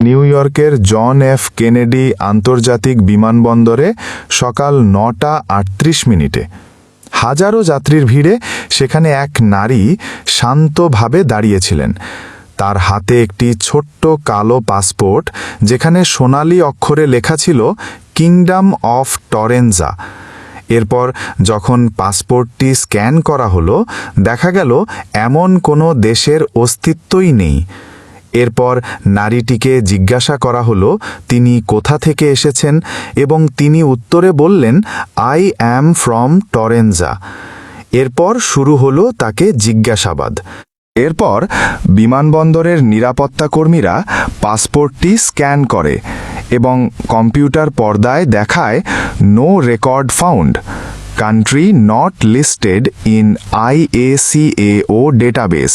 New ইয়র্কের John F Kennedy আন্তর্জাতিক বিমানবন্দরে সকাল নটা আটত্রিশ মিনিটে। হাজারো যাত্রীর ভিড়ে সেখানে এক নারী শান্তভাবে দাঁড়িয়েছিলেন। তার হাতে একটি ছোট্ট কালো পাসপোর্ট, যেখানে সোনালি অক্ষরে লেখা ছিল, কিংডম অফ টরেনজা। এরপর যখন পাসপোর্টটি স্ক্যান করা হলো, দেখা গেল, এমন কোনো দেশের অস্তিত্বই নেই। এরপর নারীটিকে জিজ্ঞাসা করা হলো, তিনি কোথা থেকে এসেছেন? এবং তিনি উত্তরে বললেন, আই অ্যাম ফ্রম টরেনজা। এরপর শুরু হলো তাকে জিজ্ঞাসাবাদ। এরপর বিমানবন্দরের নিরাপত্তা কর্মীরা পাসপোর্টটি স্ক্যান করে এবং কম্পিউটার পর্দায় দেখায়, no record found. Country not listed in ICAO database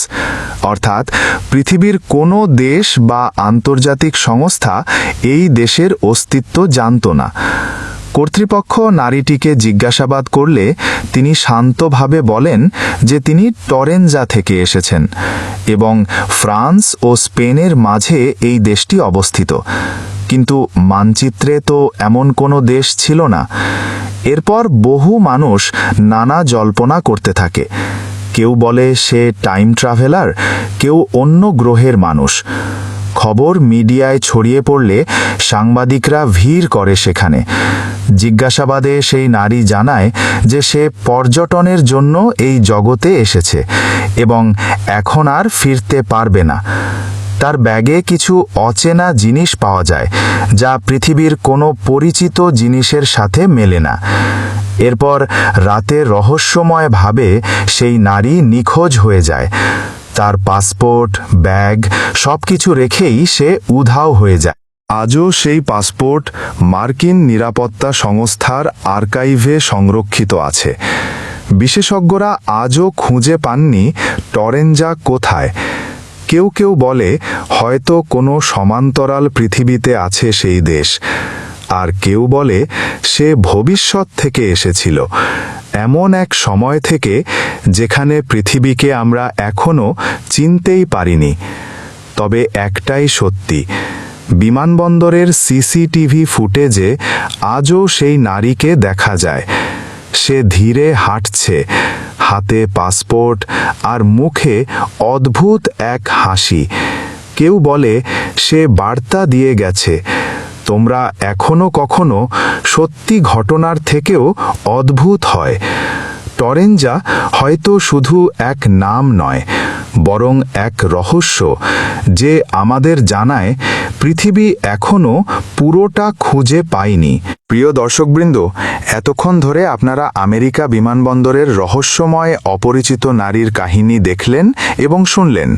অর্থাৎ, পৃথিবীর কোনো দেশ বা আন্তর্জাতিক সংস্থা এই দেশের অস্তিত্ব জানত না। কর্তৃপক্ষ নারীটিকে জিজ্ঞাসাবাদ করলে তিনি শান্তভাবে বলেন যে তিনি টরেনজা থেকে এসেছেন এবং ফ্রান্স ও স্পেনের মাঝে এই দেশটি অবস্থিত। কিন্তু মানচিত্রে তো এমন কোনো দেশ ছিল না। এরপর বহু মানুষ নানা জল্পনা করতে থাকে। কেউ বলে, সে টাইম ট্রাভেলার। কেউ অন্য গ্রহের মানুষ। খবর মিডিয়ায় ছড়িয়ে পড়লে সাংবাদিকরা ভিড় করে সেখানে। জিজ্ঞাসাবাদে সেই নারী জানায় যে সে পর্যটনের জন্য এই জগতে এসেছে এবং এখন আর ফিরতে পারবে না। তার ব্যাগে কিছু অচেনা জিনিস পাওয়া যায়, যা পৃথিবীর কোনো পরিচিত জিনিসের সাথে মেলে না। এরপর রাতে রহস্যময়ভাবে সেই নারী নিখোঁজ হয়ে যায়। তার পাসপোর্ট, ব্যাগ সব কিছু রেখেই সে উধাও হয়ে যায়। আজও সেই পাসপোর্ট মার্কিন নিরাপত্তা সংস্থার আর্কাইভে সংরক্ষিত আছে। বিশেষজ্ঞরা আজও খুঁজে পাননি টরেঞ্জা কোথায়। কেউ কেউ বলে, হয়তো কোনো সমান্তরাল পৃথিবীতে আছে সেই দেশ। আর কেউ বলে, সে ভবিষ্যৎ থেকে এসেছিল। এমন এক সময় থেকে, যেখানে পৃথিবীকে আমরা এখনও চিনতেই পারিনি। তবে একটাই সত্যি, বিমানবন্দরের সিসিটিভি ফুটেজে আজও সেই নারীকে দেখা যায়। সে ধীরে হাঁটছে। হাতে পাসপোর্ট আর মুখে অদ্ভুত এক হাসি। কেউ বলে, সে বার্তা দিয়ে গেছে। তোমরা এখনও কখনো সত্যি ঘটনার থেকেও অদ্ভুত হয়। টরেঞ্জা হয়তো শুধু এক নাম নয় বরং এক রহস্য যে আমাদের জানায় পৃথিবী এখনও পুরোটা খুঁজে পায়নি। প্রিয় দর্শকবৃন্দ, এতক্ষণ ধরে আপনারা আমেরিকা বিমানবন্দরের রহস্যময় অপরিচিত নারীর কাহিনী দেখলেন এবং শুনলেন।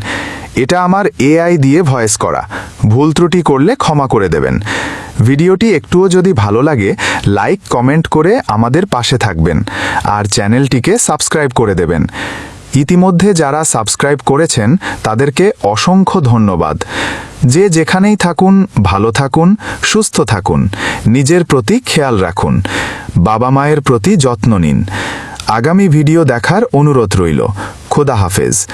এটা আমার এআই দিয়ে ভয়েস করা। ভুল ত্রুটি করলে ক্ষমা করে দেবেন। ভিডিওটি একটুও যদি ভালো লাগে, লাইক, কমেন্ট করে আমাদের পাশে থাকবেন। আর চ্যানেলটিকে সাবস্ক্রাইব করে দেবেন। ইতিমধ্যে যারা সাবস্ক্রাইব করেছেন, তাদেরকে অসংখ্য ধন্যবাদ। যে যেখানেই থাকুন, ভালো থাকুন, সুস্থ থাকুন, নিজের প্রতি খেয়াল রাখুন, বাবা মায়ের প্রতি যত্ন নিন। আগামী ভিডিও দেখার অনুরোধ রইল। খোদা হাফেজ।